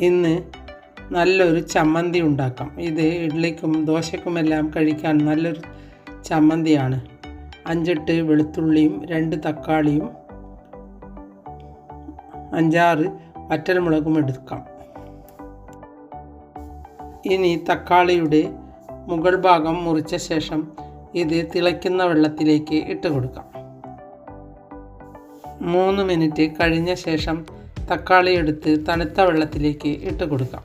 ഇന്ന് നല്ലൊരു ചമ്മന്തി ഉണ്ടാക്കാം. ഇത് ഇഡ്ഡലിക്കും ദോശക്കുമെല്ലാം കഴിക്കാൻ നല്ലൊരു ചമ്മന്തിയാണ്. അഞ്ചെട്ട് വെളുത്തുള്ളിയും രണ്ട് തക്കാളിയും അഞ്ചാറ് വറ്റൽമുളകും എടുക്കാം. ഇനി തക്കാളിയുടെ മുകൾ ഭാഗം മുറിച്ച ശേഷം ഇത് തിളയ്ക്കുന്ന വെള്ളത്തിലേക്ക് ഇട്ട് കൊടുക്കാം. മൂന്ന് മിനിറ്റ് കഴിഞ്ഞ ശേഷം തക്കാളി എടുത്ത് തണുത്ത വെള്ളത്തിലേക്ക് ഇട്ട് കൊടുക്കാം.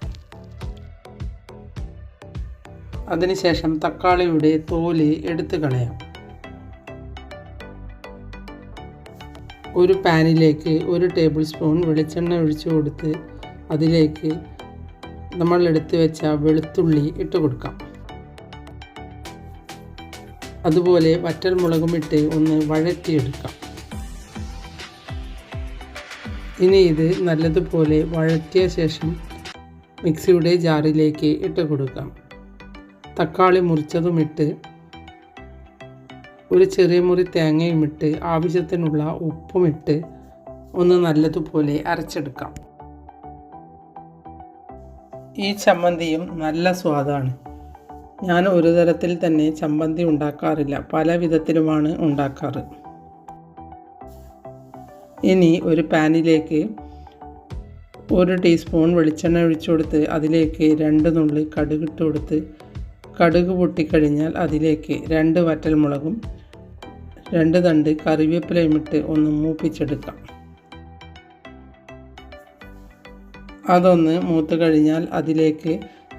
അതിനുശേഷം തക്കാളിയുടെ തോൽ എടുത്ത് കളയാം. ഒരു പാനിലേക്ക് ഒരു ടേബിൾ സ്പൂൺ വെളിച്ചെണ്ണ ഒഴിച്ചു കൊടുത്ത് അതിലേക്ക് നമ്മൾ എടുത്തു വെച്ച വെളുത്തുള്ളി ഇട്ട് കൊടുക്കാം. അതുപോലെ വറ്റൽമുളകും ഇട്ട് ഒന്ന് വഴറ്റിയെടുക്കാം. ഇനി ഇത് നല്ലതുപോലെ വഴറ്റിയ ശേഷം മിക്സിയുടെ ജാറിലേക്ക് ഇട്ട് കൊടുക്കാം. തക്കാളി മുറിച്ചതും ഇട്ട് ഒരു ചെറിയ മുറി തേങ്ങയും ഇട്ട് ആവശ്യത്തിനുള്ള ഉപ്പും ഇട്ട് ഒന്ന് നല്ലതുപോലെ അരച്ചെടുക്കാം. ഈ ചമ്മന്തിയും നല്ല സ്വാദാണ്. ഞാൻ ഒരു തരത്തിൽ തന്നെ ചമ്മന്തി ഉണ്ടാക്കാറില്ല. പല വിധത്തിലുമാണ് ഉണ്ടാക്കാറ്. ഇനി ഒരു പാനിലേക്ക് ഒരു ടീസ്പൂൺ വെളിച്ചെണ്ണ ഒഴിച്ചു കൊടുത്ത് അതിലേക്ക് രണ്ട് നുള്ളി കടുക് ഇട്ട് കൊടുത്ത് കടുക് പൊട്ടിക്കഴിഞ്ഞാൽ അതിലേക്ക് രണ്ട് വറ്റൽമുളകും രണ്ട് തണ്ട് കറിവേപ്പിലയും ഇട്ട് ഒന്ന് മൂപ്പിച്ചെടുക്കാം. അതൊന്ന് മൂത്ത് കഴിഞ്ഞാൽ അതിലേക്ക്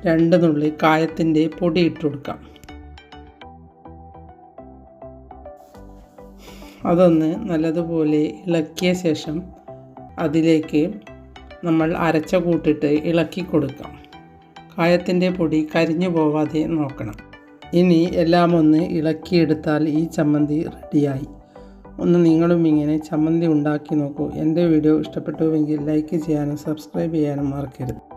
രണ്ട് നുള്ളി കായത്തിന്റെ പൊടി ഇട്ട് കൊടുക്കാം. അതൊന്ന് നല്ലതുപോലെ ഇളക്കിയ ശേഷം അതിലേക്ക് നമ്മൾ അരച്ച കൂട്ടിട്ട് ഇളക്കി കൊടുക്കാം. കായത്തിന്റെ പൊടി കരിഞ്ഞു പോവാതെ നോക്കണം. ഇനി എല്ലാം ഒന്ന് ഇളക്കിയെടുത്താൽ ഈ ചമ്മന്തി റെഡിയായി. ഒന്ന് നിങ്ങളും ഇങ്ങനെ ചമ്മന്തി ഉണ്ടാക്കി നോക്കൂ. എന്റെ വീഡിയോ ഇഷ്ടപ്പെട്ടുവെങ്കിൽ ലൈക്ക് ചെയ്യാനും സബ്സ്ക്രൈബ് ചെയ്യാനും മറക്കരുത്.